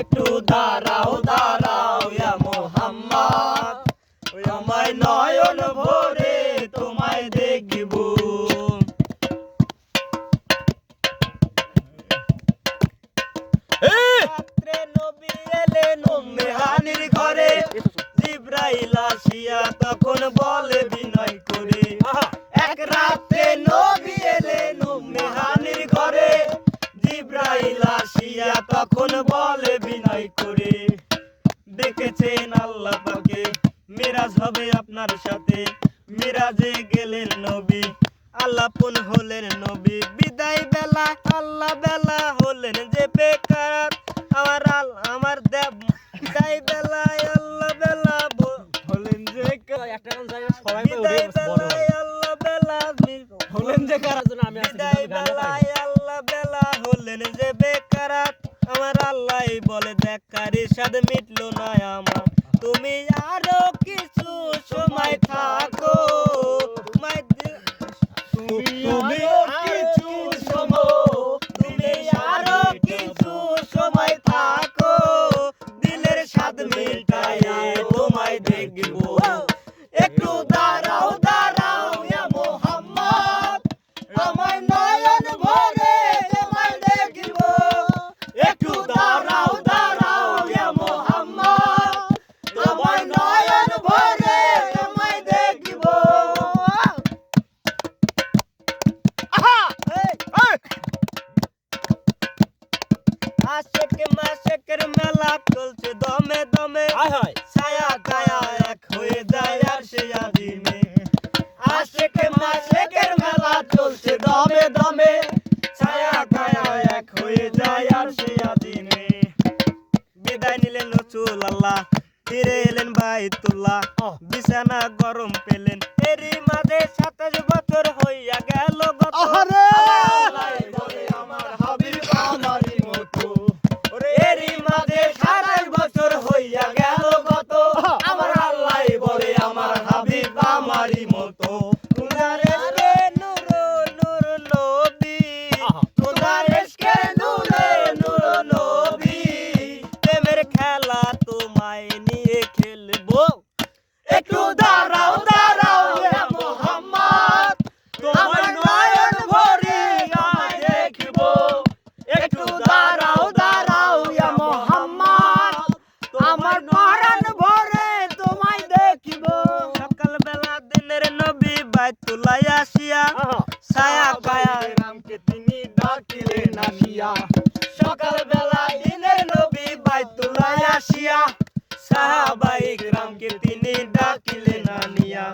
একটু দাঁড়াও দাঁড়াও ইয়া মোহাম্মদ। আমায় নয়ন ভরে তোমায় দেখব। ঘরে। জিব্রাইল আসিয়া তখন বলে দেখেছেন আল্লাহ পাকে। মিরাজ হবে আপনার সাথে। মিরাজে গেলেন নবী আল্লাপন হলেন নবী। বিদায় বেলা আল্লাহ বেলা হলেন যে বেকার। আমার আল আমার দেব বিদায় বেলায় আল্লাহ বেলা হলেন যে একটা জানি সবাই বিদায় বেলায় আল্লাহ বেলা হলেন যে কারার স্বাদ মিটলো না আমার। তুমি আরও কিছু সময় থাকো। তুমি কিছু আশেক মাসেকের মেলা চলছে দমে দমে। হায় ছায়া এক হয়ে যায় আর সে আদিমে আশেকে মাসেকের মেলা চলছে দমে দমে। ছায়া কায়া এক হয়ে যায় আর সে আদিমে বিদায় নিলেন রসুল আল্লাহ ফিরে এলেন বাইতুল্লাহ। বিছানা গরম পেলেন। এরই মাঝে সাতাশ বছর নবী প্রেমের খেলা তোমায় নিয়ে খেলব। একটু দাঁড়াও দাঁড়াও মোহাম্মদ। তোমার নয়ন ভরে আমায় দেখব। একটু দাঁড়াও দাঁড়াও মোহাম্মদ। আমার বাইতুল্লাহ আসিয়া ছায়া কায়া রামকে তিনি ডাকিলেন আসিয়া। সকাল বেলা দিনের নবী বাইতুল্লাহ আসিয়া সাহাবাই গ্রামকে তিনি ডাকিলেন আনিয়া।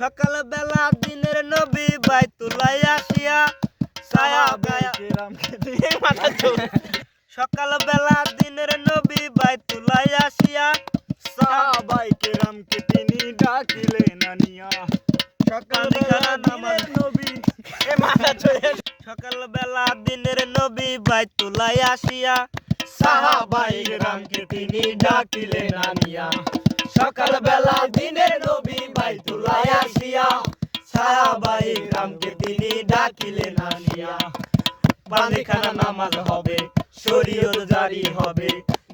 সকাল বেলা দিনের নবী আসিয়া রামকে মাথা চোখ। সকাল বেলা দিনের নবী সকাল বেলা নবী। এ মাথা চোখে সকাল বেলা দিনের নবী বাইতুল্লাহ আসিয়া সাহাবাই রামকে তিনি ডাকিলেন আনিয়া। সকাল বেলা দিনের নবী বাইতুল্লাহ আসিয়া সাহাবাই গ্রামকে তিনি ডাকিলেন আনিয়া। বান্দিখানা নামাজ হবে শরীয়ত জারি হবে।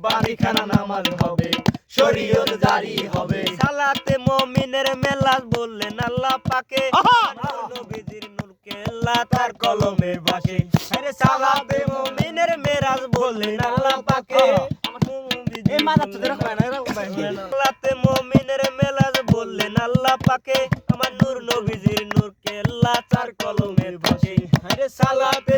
বান্দিখানা নামাজ হবে শরীয়ত জারি হবে। সালাতে মুমিনের মেলাজ বললেন আল্লাহ পাকে। আল্লাহ তার কলমে বাসে আরে সালাতে মুমিনের মেরাজ বলে আল্লাহ পাকে। মুমিনের মেলাজ বললেন আল্লাহ পাকে। আমার নূর নবীজির নূরকে আল্লাহ তার কলমের বাসে আরে সালাতে